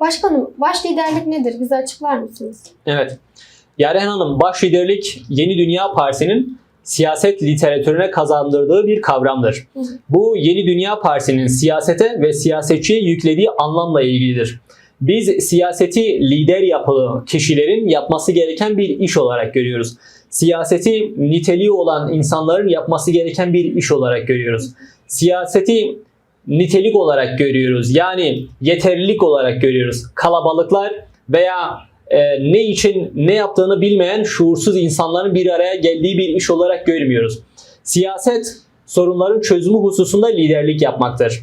Başkanım, baş liderlik nedir? Bize açıklar mısınız? Evet. Yaren Hanım, baş liderlik Yeni Dünya Partisi'nin siyaset literatürüne kazandırdığı bir kavramdır. Hı hı. Bu Yeni Dünya Partisi'nin siyasete ve siyasetçiye yüklediği anlamla ilgilidir. Biz siyaseti lider yapılı kişilerin yapması gereken bir iş olarak görüyoruz. Siyaseti niteliği olan insanların yapması gereken bir iş olarak görüyoruz. Siyaseti nitelik olarak görüyoruz. Yani yeterlilik olarak görüyoruz. Kalabalıklar veya e, ne için ne yaptığını bilmeyen şuursuz insanların bir araya geldiği bir iş olarak görmüyoruz. Siyaset sorunların çözümü hususunda liderlik yapmaktır.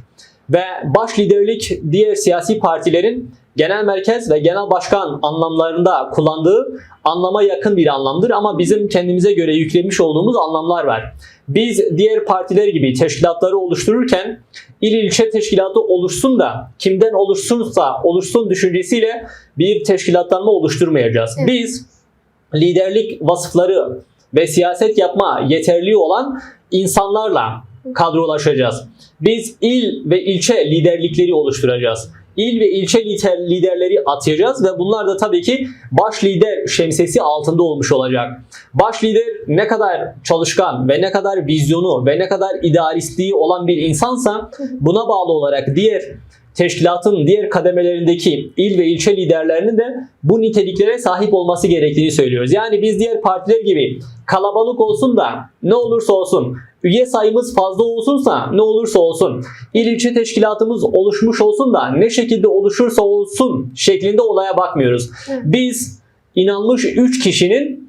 Ve baş liderlik diğer siyasi partilerin genel merkez ve genel başkan anlamlarında kullandığı anlama yakın bir anlamdır ama bizim kendimize göre yüklemiş olduğumuz anlamlar var. Biz diğer partiler gibi teşkilatları oluştururken il ilçe teşkilatı oluşsun da kimden oluşsunsa oluşsun düşüncesiyle bir teşkilatlanma oluşturmayacağız. Evet. Biz liderlik vasıfları ve siyaset yapma yeterli olan insanlarla kadrolaşacağız. Biz il ve ilçe liderlikleri oluşturacağız. İl ve ilçe lider, liderleri atayacağız ve bunlar da tabii ki baş lider şemsiyesi altında olmuş olacak. Baş lider ne kadar çalışkan ve ne kadar vizyonu ve ne kadar idealistliği olan bir insansa buna bağlı olarak diğer teşkilatın diğer kademelerindeki il ve ilçe liderlerinin de bu niteliklere sahip olması gerektiğini söylüyoruz. Yani biz diğer partiler gibi kalabalık olsun da ne olursa olsun üye sayımız fazla olsunsa ne olursa olsun il ilçe teşkilatımız oluşmuş olsun da ne şekilde oluşursa olsun şeklinde olaya bakmıyoruz. Biz inanmış 3 kişinin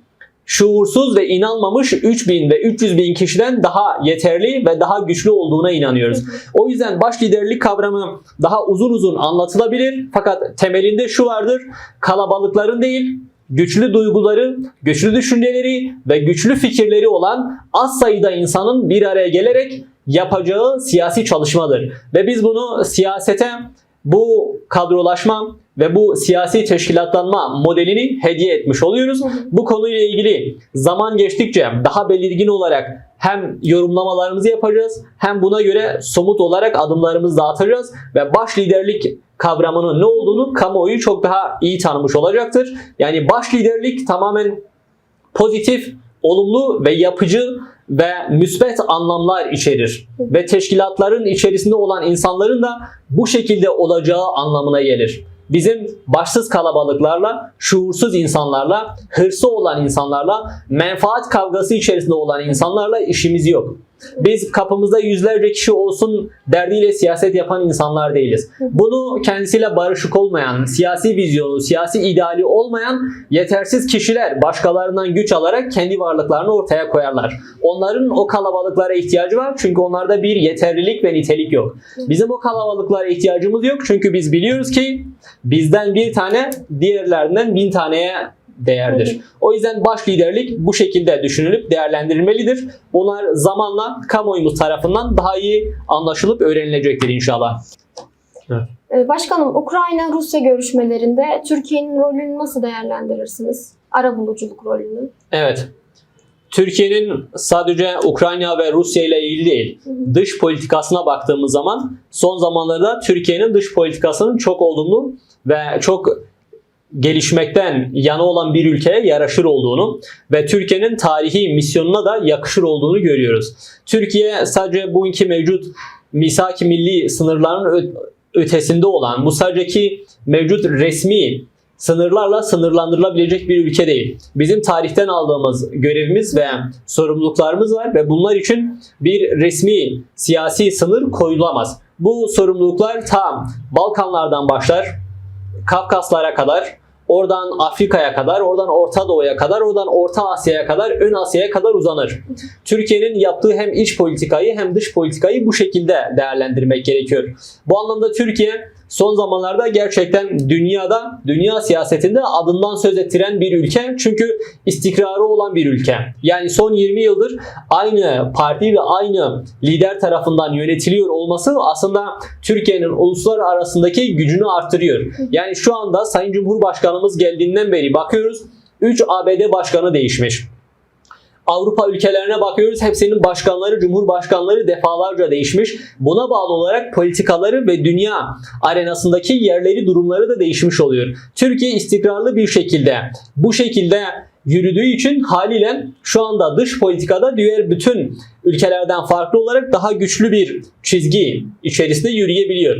şuursuz ve inanmamış 3000 ve 300 bin kişiden daha yeterli ve daha güçlü olduğuna inanıyoruz. O yüzden baş liderlik kavramı daha uzun uzun anlatılabilir fakat temelinde şu vardır. Kalabalıkların değil, güçlü duyguları, güçlü düşünceleri ve güçlü fikirleri olan az sayıda insanın bir araya gelerek yapacağı siyasi çalışmadır. Ve biz bunu siyasete bu kadrolaşma ve bu siyasi teşkilatlanma modelini hediye etmiş oluyoruz. Bu konuyla ilgili zaman geçtikçe daha belirgin olarak hem yorumlamalarımızı yapacağız hem buna göre somut olarak adımlarımızı dağıtacağız ve baş liderlik kavramının ne olduğunu kamuoyu çok daha iyi tanımış olacaktır. Yani baş liderlik tamamen pozitif, olumlu ve yapıcı ve müsbet anlamlar içerir. Ve teşkilatların içerisinde olan insanların da bu şekilde olacağı anlamına gelir. Bizim başsız kalabalıklarla, şuursuz insanlarla, hırsı olan insanlarla, menfaat kavgası içerisinde olan insanlarla işimiz yok. Biz kapımızda yüzlerce kişi olsun derdiyle siyaset yapan insanlar değiliz. Bunu kendisiyle barışık olmayan, siyasi vizyonu, siyasi ideali olmayan yetersiz kişiler başkalarından güç alarak kendi varlıklarını ortaya koyarlar. Onların o kalabalıklara ihtiyacı var çünkü onlarda bir yeterlilik ve nitelik yok. Bizim o kalabalıklara ihtiyacımız yok çünkü biz biliyoruz ki bizden bir tane diğerlerinden bin taneye değerdir. O yüzden baş liderlik bu şekilde düşünülüp değerlendirilmelidir. Bunlar zamanla kamuoyumuz tarafından daha iyi anlaşılıp öğrenilecektir inşallah. Ee, Başkanım, Ukrayna-Rusya görüşmelerinde Türkiye'nin rolünü nasıl değerlendirirsiniz? Arabuluculuk rolünü. Evet. Türkiye'nin sadece Ukrayna ve Rusya ile ilgili değil, dış politikasına baktığımız zaman son zamanlarda Türkiye'nin dış politikasının çok olumlu ve çok gelişmekten yana olan bir ülkeye yaraşır olduğunu ve Türkiye'nin tarihi misyonuna da yakışır olduğunu görüyoruz. Türkiye sadece bugünkü mevcut misak-ı milli sınırların ötesinde olan, bu sadece mevcut resmi sınırlarla sınırlandırılabilecek bir ülke değil. Bizim tarihten aldığımız görevimiz ve sorumluluklarımız var ve bunlar için bir resmi siyasi sınır koyulamaz. Bu sorumluluklar tam Balkanlardan başlar, Kafkaslara kadar, oradan Afrika'ya kadar, oradan Orta Doğu'ya kadar, oradan Orta Asya'ya kadar, Ön Asya'ya kadar uzanır. Türkiye'nin yaptığı hem iç politikayı hem dış politikayı bu şekilde değerlendirmek gerekiyor. Bu anlamda Türkiye son zamanlarda gerçekten dünyada, dünya siyasetinde adından söz ettiren bir ülke. Çünkü istikrarı olan bir ülke. Yani son 20 yıldır aynı parti ve aynı lider tarafından yönetiliyor olması aslında Türkiye'nin uluslar arasındaki gücünü arttırıyor. Yani şu anda Sayın Cumhurbaşkanımız geldiğinden beri bakıyoruz 3 ABD başkanı değişmiş. Avrupa ülkelerine bakıyoruz. Hepsinin başkanları, cumhurbaşkanları defalarca değişmiş. Buna bağlı olarak politikaları ve dünya arenasındaki yerleri, durumları da değişmiş oluyor. Türkiye istikrarlı bir şekilde bu şekilde yürüdüğü için haliyle şu anda dış politikada diğer bütün ülkelerden farklı olarak daha güçlü bir çizgi içerisinde yürüyebiliyor.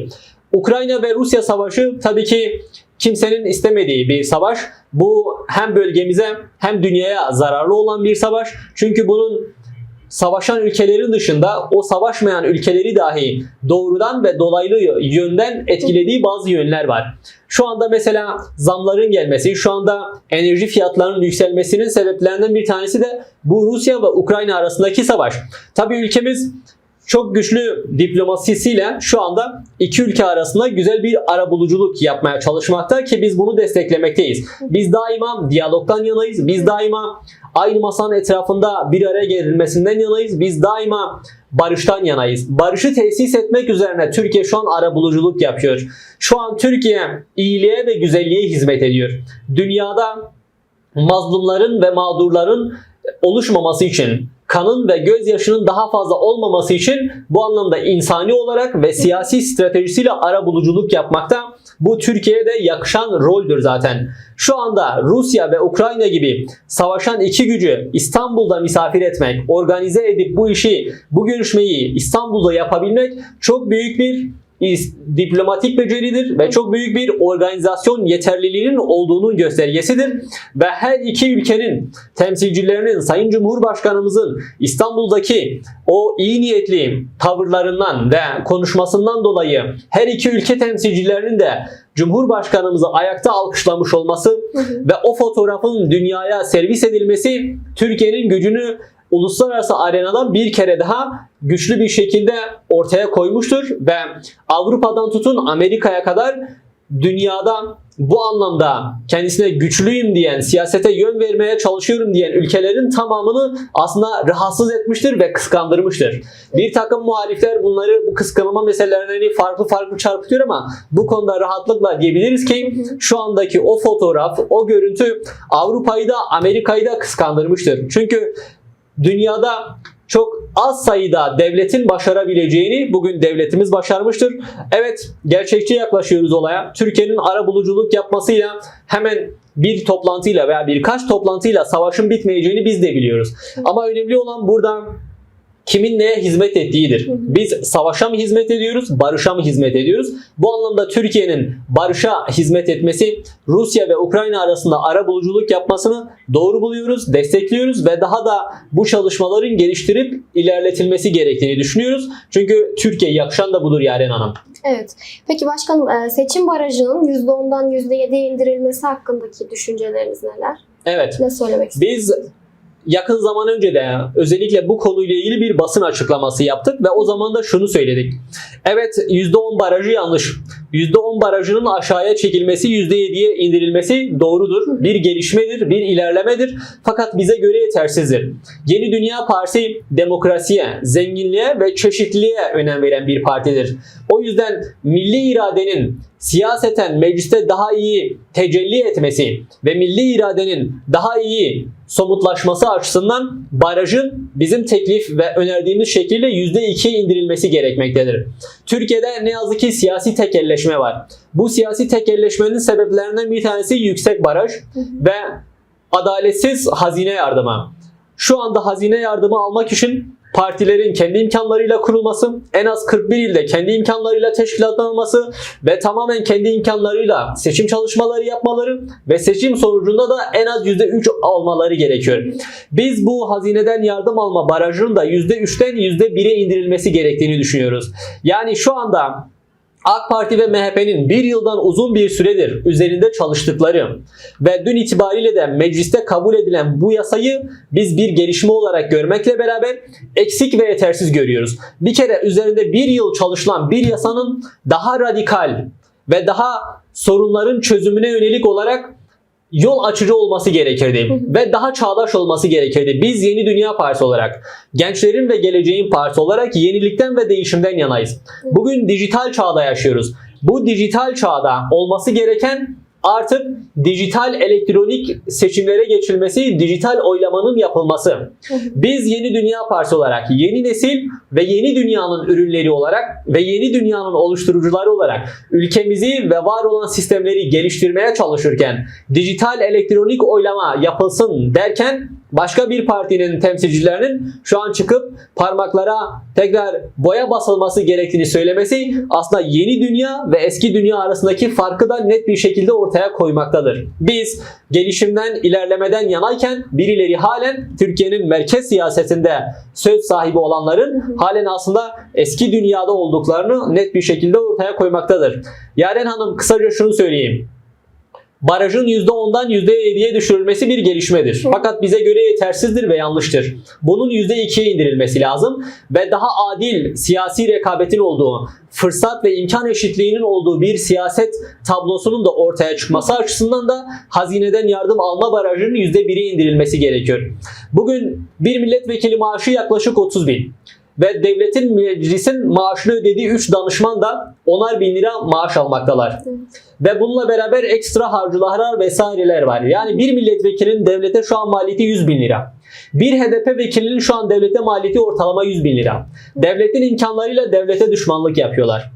Ukrayna ve Rusya savaşı tabii ki kimsenin istemediği bir savaş. Bu hem bölgemize hem dünyaya zararlı olan bir savaş. Çünkü bunun savaşan ülkelerin dışında o savaşmayan ülkeleri dahi doğrudan ve dolaylı yönden etkilediği bazı yönler var. Şu anda mesela zamların gelmesi, şu anda enerji fiyatlarının yükselmesinin sebeplerinden bir tanesi de bu Rusya ve Ukrayna arasındaki savaş. Tabii ülkemiz çok güçlü diplomasisiyle şu anda iki ülke arasında güzel bir arabuluculuk yapmaya çalışmakta ki biz bunu desteklemekteyiz. Biz daima diyalogdan yanayız. Biz daima aynı masanın etrafında bir araya gelinmesinden yanayız. Biz daima barıştan yanayız. Barışı tesis etmek üzerine Türkiye şu an arabuluculuk yapıyor. Şu an Türkiye iyiliğe ve güzelliğe hizmet ediyor. Dünyada mazlumların ve mağdurların oluşmaması için kanın ve gözyaşının daha fazla olmaması için bu anlamda insani olarak ve siyasi stratejisiyle ara buluculuk yapmakta bu Türkiye'de yakışan roldür zaten. Şu anda Rusya ve Ukrayna gibi savaşan iki gücü İstanbul'da misafir etmek, organize edip bu işi, bu görüşmeyi İstanbul'da yapabilmek çok büyük bir diplomatik beceridir ve çok büyük bir organizasyon yeterliliğinin olduğunun göstergesidir. Ve her iki ülkenin temsilcilerinin Sayın Cumhurbaşkanımızın İstanbul'daki o iyi niyetli tavırlarından ve konuşmasından dolayı her iki ülke temsilcilerinin de Cumhurbaşkanımızı ayakta alkışlamış olması ve o fotoğrafın dünyaya servis edilmesi Türkiye'nin gücünü uluslararası arenada bir kere daha güçlü bir şekilde ortaya koymuştur ve Avrupa'dan tutun Amerika'ya kadar dünyada bu anlamda kendisine güçlüyüm diyen, siyasete yön vermeye çalışıyorum diyen ülkelerin tamamını aslında rahatsız etmiştir ve kıskandırmıştır. Bir takım muhalifler bunları bu kıskanma meselelerini farklı farklı çarpıtıyor ama bu konuda rahatlıkla diyebiliriz ki şu andaki o fotoğraf, o görüntü Avrupa'yı da Amerika'yı da kıskandırmıştır. Çünkü dünyada çok az sayıda devletin başarabileceğini bugün devletimiz başarmıştır. Evet gerçekçi yaklaşıyoruz olaya. Türkiye'nin ara buluculuk yapmasıyla hemen bir toplantıyla veya birkaç toplantıyla savaşın bitmeyeceğini biz de biliyoruz. Ama önemli olan burada kimin neye hizmet ettiğidir. Biz savaşa mı hizmet ediyoruz, barışa mı hizmet ediyoruz? Bu anlamda Türkiye'nin barışa hizmet etmesi, Rusya ve Ukrayna arasında ara buluculuk yapmasını doğru buluyoruz, destekliyoruz ve daha da bu çalışmaların geliştirip ilerletilmesi gerektiğini düşünüyoruz. Çünkü Türkiye yakışan da budur Yaren Hanım. Evet. Peki başkanım e, seçim barajının %10'dan %7'ye indirilmesi hakkındaki düşünceleriniz neler? Evet. Ne söylemek istiyorsunuz? Biz yakın zaman önce de özellikle bu konuyla ilgili bir basın açıklaması yaptık ve o zaman da şunu söyledik. Evet %10 barajı yanlış. %10 barajının aşağıya çekilmesi, %7'ye indirilmesi doğrudur. Bir gelişmedir, bir ilerlemedir. Fakat bize göre yetersizdir. Yeni Dünya Partisi demokrasiye, zenginliğe ve çeşitliliğe önem veren bir partidir. O yüzden milli iradenin siyaseten mecliste daha iyi tecelli etmesi ve milli iradenin daha iyi somutlaşması açısından barajın bizim teklif ve önerdiğimiz şekilde %2'ye indirilmesi gerekmektedir. Türkiye'de ne yazık ki siyasi tekelleşme var. Bu siyasi tekelleşmenin sebeplerinden bir tanesi yüksek baraj ve adaletsiz hazine yardımı. Şu anda hazine yardımı almak için partilerin kendi imkanlarıyla kurulması, en az 41 ilde kendi imkanlarıyla teşkilatlanması ve tamamen kendi imkanlarıyla seçim çalışmaları yapmaları ve seçim sonucunda da en az %3 almaları gerekiyor. Biz bu hazineden yardım alma barajının da %3'ten %1'e indirilmesi gerektiğini düşünüyoruz. Yani şu anda AK Parti ve MHP'nin bir yıldan uzun bir süredir üzerinde çalıştıkları ve dün itibariyle de mecliste kabul edilen bu yasayı biz bir gelişme olarak görmekle beraber eksik ve yetersiz görüyoruz. Bir kere üzerinde bir yıl çalışılan bir yasanın daha radikal ve daha sorunların çözümüne yönelik olarak yol açıcı olması gerekirdi ve daha çağdaş olması gerekirdi. Biz Yeni Dünya Partisi olarak, gençlerin ve geleceğin partisi olarak yenilikten ve değişimden yanayız. Bugün dijital çağda yaşıyoruz. Bu dijital çağda olması gereken artık dijital elektronik seçimlere geçilmesi, dijital oylamanın yapılması. Biz Yeni Dünya Partisi olarak yeni nesil ve yeni dünyanın ürünleri olarak ve yeni dünyanın oluşturucuları olarak ülkemizi ve var olan sistemleri geliştirmeye çalışırken dijital elektronik oylama yapılsın derken başka bir partinin temsilcilerinin şu an çıkıp parmaklara tekrar boya basılması gerektiğini söylemesi aslında yeni dünya ve eski dünya arasındaki farkı da net bir şekilde ortaya koymaktadır. Biz gelişimden, ilerlemeden yanayken birileri halen Türkiye'nin merkez siyasetinde söz sahibi olanların halen aslında eski dünyada olduklarını net bir şekilde ortaya koymaktadır. Yaren Hanım kısaca şunu söyleyeyim. Barajın %10'dan %7'ye düşürülmesi bir gelişmedir. Fakat bize göre yetersizdir ve yanlıştır. Bunun %2'ye indirilmesi lazım ve daha adil siyasi rekabetin olduğu, fırsat ve imkan eşitliğinin olduğu bir siyaset tablosunun da ortaya çıkması açısından da hazineden yardım alma barajının %1'e indirilmesi gerekiyor. Bugün bir milletvekili maaşı yaklaşık 30 bin ve devletin meclisin maaşını ödediği 3 danışman da onar bin lira maaş almaktalar. Ve bununla beraber ekstra harcılar vesaireler var. Yani bir milletvekilinin devlete şu an maliyeti 100 bin lira. Bir HDP vekilinin şu an devlete maliyeti ortalama 100 bin lira. Devletin imkanlarıyla devlete düşmanlık yapıyorlar.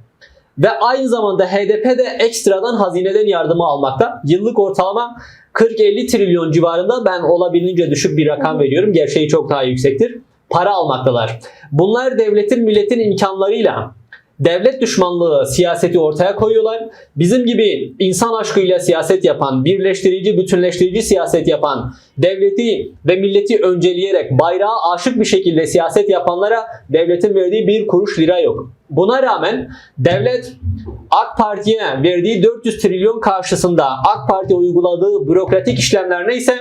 Ve aynı zamanda HDP de ekstradan hazineden yardımı almakta. Yıllık ortalama 40-50 trilyon civarında ben olabildiğince düşük bir rakam veriyorum. Gerçeği çok daha yüksektir. Para almaktalar. Bunlar devletin milletin imkanlarıyla devlet düşmanlığı siyaseti ortaya koyuyorlar. Bizim gibi insan aşkıyla siyaset yapan, birleştirici, bütünleştirici siyaset yapan, devleti ve milleti önceleyerek bayrağa aşık bir şekilde siyaset yapanlara devletin verdiği bir kuruş lira yok. Buna rağmen devlet AK Parti'ye verdiği 400 trilyon karşısında AK Parti uyguladığı bürokratik işlemler neyse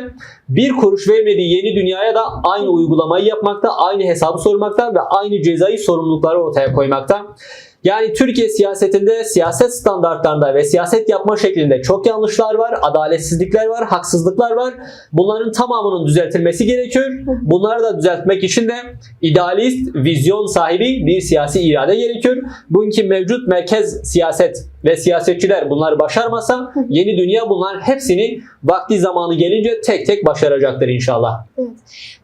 bir kuruş vermediği yeni dünyaya da aynı uygulamayı yapmakta, aynı hesabı sormakta ve aynı cezai sorumlulukları ortaya koymakta. Yani Türkiye siyasetinde, siyaset standartlarında ve siyaset yapma şeklinde çok yanlışlar var, adaletsizlikler var, haksızlıklar var. Bunların tamamının düzeltilmesi gerekiyor. Bunları da düzeltmek için de idealist, vizyon sahibi bir siyasi irade gerekiyor. Bugünkü mevcut merkez siyaset ve siyasetçiler bunları başarmasa yeni dünya bunların hepsini vakti zamanı gelince tek tek başaracaktır inşallah.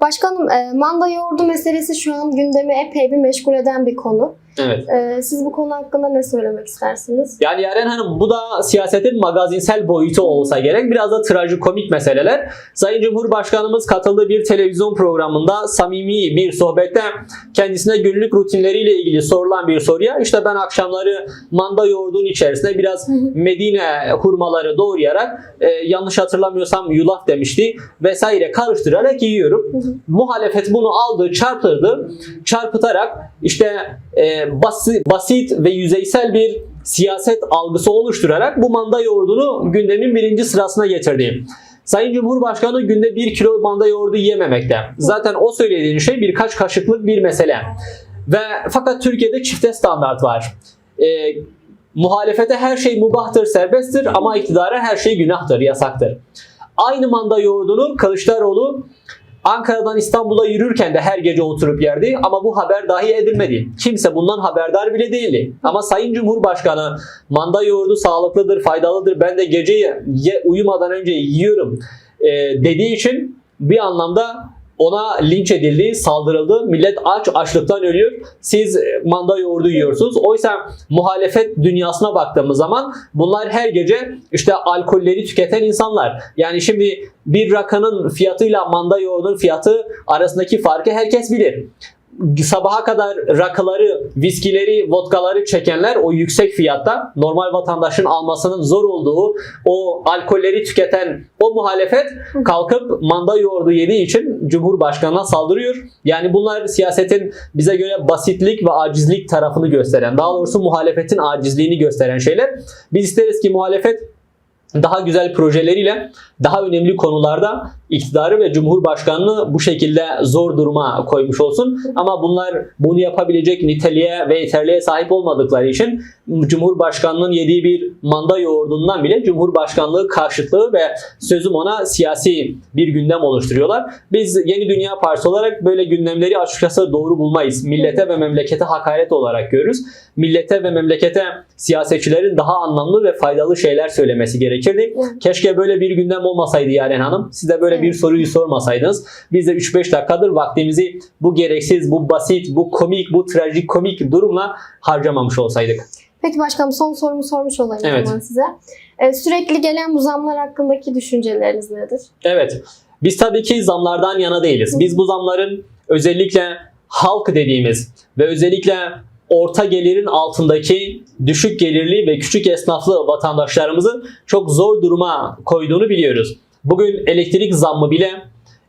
Başkanım e, manda yoğurdu meselesi şu an gündemi epey bir meşgul eden bir konu. Evet. E, siz bu konu hakkında ne söylemek istersiniz? Yani Yaren Hanım bu da siyasetin magazinsel boyutu olsa gerek. Biraz da trajikomik meseleler. Sayın Cumhurbaşkanımız katıldığı bir televizyon programında samimi bir sohbette kendisine günlük rutinleriyle ilgili sorulan bir soruya işte ben akşamları manda yoğurdun içerisine biraz Medine hurmaları doğrayarak e, yanlış hatırlamıyorsam yulaf demişti vesaire karıştırarak yiyorum. Muhalefet bunu aldı çarptırdı. Çarpıtarak işte e, basit, basit ve yüzeysel bir siyaset algısı oluşturarak bu manda yoğurdunu gündemin birinci sırasına getirdi. Sayın Cumhurbaşkanı günde bir kilo manda yoğurdu yememekte. Zaten o söylediğin şey birkaç kaşıklık bir mesele. Ve fakat Türkiye'de çifte standart var. E, muhalefete her şey mubahtır, serbesttir ama iktidara her şey günahtır, yasaktır. Aynı manda yoğurdunu Kılıçdaroğlu Ankara'dan İstanbul'a yürürken de her gece oturup yerdi ama bu haber dahi edilmedi. Kimse bundan haberdar bile değildi. Ama Sayın Cumhurbaşkanı manda yoğurdu sağlıklıdır, faydalıdır. Ben de gece ye, uyumadan önce yiyorum e, dediği için bir anlamda ona linç edildi, saldırıldı. Millet aç, açlıktan ölüyor. Siz manda yoğurdu yiyorsunuz. Oysa muhalefet dünyasına baktığımız zaman bunlar her gece işte alkolleri tüketen insanlar. Yani şimdi bir rakanın fiyatıyla manda yoğurdun fiyatı arasındaki farkı herkes bilir sabaha kadar rakıları, viskileri, vodkaları çekenler o yüksek fiyatta normal vatandaşın almasının zor olduğu o alkolleri tüketen o muhalefet kalkıp manda yoğurdu yediği için Cumhurbaşkanı'na saldırıyor. Yani bunlar siyasetin bize göre basitlik ve acizlik tarafını gösteren, daha doğrusu muhalefetin acizliğini gösteren şeyler. Biz isteriz ki muhalefet daha güzel projeleriyle daha önemli konularda iktidarı ve Cumhurbaşkanını bu şekilde zor duruma koymuş olsun. Ama bunlar bunu yapabilecek niteliğe ve yeterliğe sahip olmadıkları için Cumhurbaşkanının yediği bir manda yoğurdundan bile Cumhurbaşkanlığı karşıtlığı ve sözüm ona siyasi bir gündem oluşturuyorlar. Biz Yeni Dünya Partisi olarak böyle gündemleri açıkçası doğru bulmayız. Millete ve memlekete hakaret olarak görürüz. Millete ve memlekete siyasetçilerin daha anlamlı ve faydalı şeyler söylemesi gerekirdi. Keşke böyle bir gündem olmasaydı Yaren Hanım. Siz de böyle bir soruyu sormasaydınız. Biz de 3-5 dakikadır vaktimizi bu gereksiz, bu basit, bu komik, bu trajik komik durumla harcamamış olsaydık. Peki başkanım son sorumu sormuş olayım Evet. size. Ee, sürekli gelen bu zamlar hakkındaki düşünceleriniz nedir? Evet. Biz tabii ki zamlardan yana değiliz. Biz bu zamların özellikle halk dediğimiz ve özellikle orta gelirin altındaki düşük gelirli ve küçük esnaflı vatandaşlarımızı çok zor duruma koyduğunu biliyoruz. Bugün elektrik zammı bile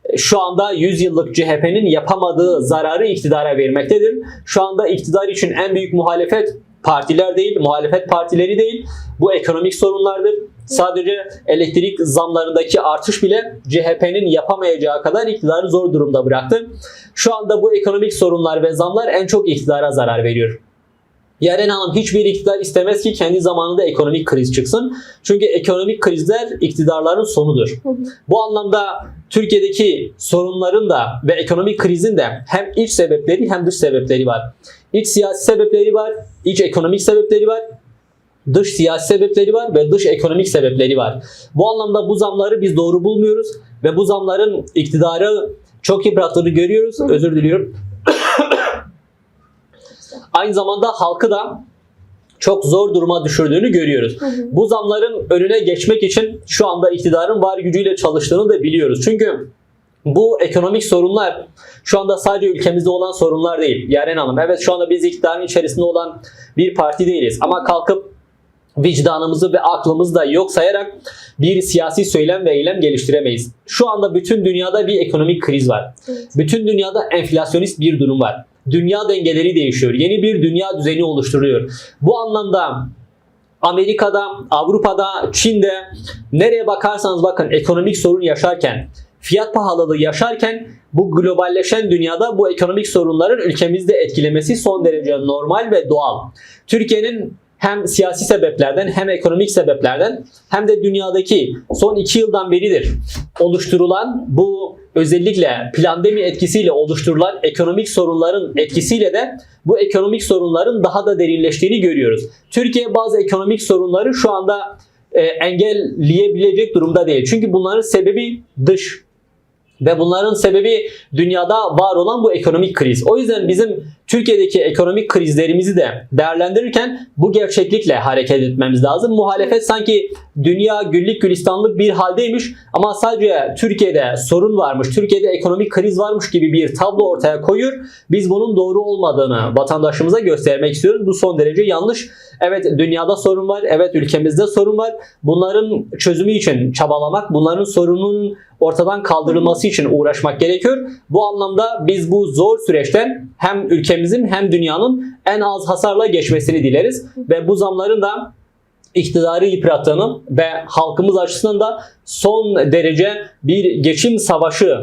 e, şu anda 100 yıllık CHP'nin yapamadığı zararı iktidara vermektedir. Şu anda iktidar için en büyük muhalefet partiler değil, muhalefet partileri değil. Bu ekonomik sorunlardır. Sadece elektrik zamlarındaki artış bile CHP'nin yapamayacağı kadar iktidarı zor durumda bıraktı. Şu anda bu ekonomik sorunlar ve zamlar en çok iktidara zarar veriyor. Yaren Hanım hiçbir iktidar istemez ki kendi zamanında ekonomik kriz çıksın. Çünkü ekonomik krizler iktidarların sonudur. Hı hı. Bu anlamda Türkiye'deki sorunların da ve ekonomik krizin de hem iç sebepleri hem dış sebepleri var. İç siyasi sebepleri var, iç ekonomik sebepleri var, dış siyasi sebepleri var ve dış ekonomik sebepleri var. Bu anlamda bu zamları biz doğru bulmuyoruz ve bu zamların iktidarı çok yıprattığını görüyoruz. Özür diliyorum. Aynı zamanda halkı da çok zor duruma düşürdüğünü görüyoruz. Hı hı. Bu zamların önüne geçmek için şu anda iktidarın var gücüyle çalıştığını da biliyoruz. Çünkü bu ekonomik sorunlar şu anda sadece ülkemizde olan sorunlar değil. Yaren Hanım evet şu anda biz iktidarın içerisinde olan bir parti değiliz. Ama kalkıp vicdanımızı ve aklımızı da yok sayarak bir siyasi söylem ve eylem geliştiremeyiz. Şu anda bütün dünyada bir ekonomik kriz var. Evet. Bütün dünyada enflasyonist bir durum var. Dünya dengeleri değişiyor. Yeni bir dünya düzeni oluşturuyor. Bu anlamda Amerika'da, Avrupa'da, Çin'de nereye bakarsanız bakın ekonomik sorun yaşarken, fiyat pahalılığı yaşarken bu globalleşen dünyada bu ekonomik sorunların ülkemizde etkilemesi son derece normal ve doğal. Türkiye'nin hem siyasi sebeplerden hem ekonomik sebeplerden hem de dünyadaki son iki yıldan beridir oluşturulan bu özellikle plandemi etkisiyle oluşturulan ekonomik sorunların etkisiyle de bu ekonomik sorunların daha da derinleştiğini görüyoruz. Türkiye bazı ekonomik sorunları şu anda e, engelleyebilecek durumda değil. Çünkü bunların sebebi dış ve bunların sebebi dünyada var olan bu ekonomik kriz. O yüzden bizim Türkiye'deki ekonomik krizlerimizi de değerlendirirken bu gerçeklikle hareket etmemiz lazım. Muhalefet sanki dünya güllük gülistanlık bir haldeymiş ama sadece Türkiye'de sorun varmış, Türkiye'de ekonomik kriz varmış gibi bir tablo ortaya koyuyor. Biz bunun doğru olmadığını vatandaşımıza göstermek istiyoruz. Bu son derece yanlış. Evet dünyada sorun var, evet ülkemizde sorun var. Bunların çözümü için çabalamak, bunların sorunun ortadan kaldırılması için uğraşmak gerekiyor. Bu anlamda biz bu zor süreçten hem ülkemizin hem dünyanın en az hasarla geçmesini dileriz ve bu zamların da iktidarı yıprattığını ve halkımız açısından da son derece bir geçim savaşı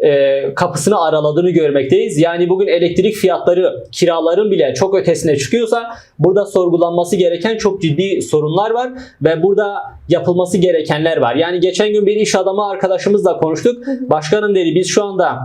e, kapısını araladığını görmekteyiz. Yani bugün elektrik fiyatları, kiraların bile çok ötesine çıkıyorsa burada sorgulanması gereken çok ciddi sorunlar var ve burada yapılması gerekenler var. Yani geçen gün bir iş adamı arkadaşımızla konuştuk. Başkanım dedi biz şu anda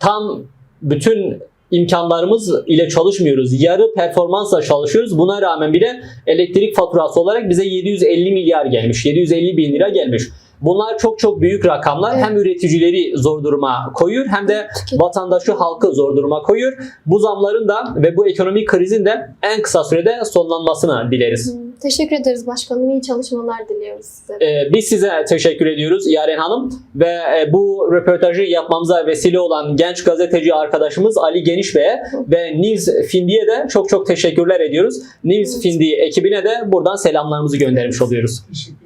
tam bütün imkanlarımız ile çalışmıyoruz. Yarı performansla çalışıyoruz. Buna rağmen bile elektrik faturası olarak bize 750 milyar gelmiş. 750 bin lira gelmiş. Bunlar çok çok büyük rakamlar. Evet. Hem üreticileri zor duruma koyuyor hem de vatandaşı halkı zor duruma koyuyor. Bu zamların da ve bu ekonomik krizin de en kısa sürede sonlanmasını dileriz. Hı, Teşekkür ederiz başkanım. İyi çalışmalar diliyoruz size. Ee, biz size teşekkür ediyoruz Yaren Hanım ve e, bu röportajı yapmamıza vesile olan genç gazeteci arkadaşımız Ali Geniş Bey'e ve News Findi'ye de çok çok teşekkürler ediyoruz. News Evet. Findi ekibine de buradan selamlarımızı göndermiş oluyoruz. Teşekkür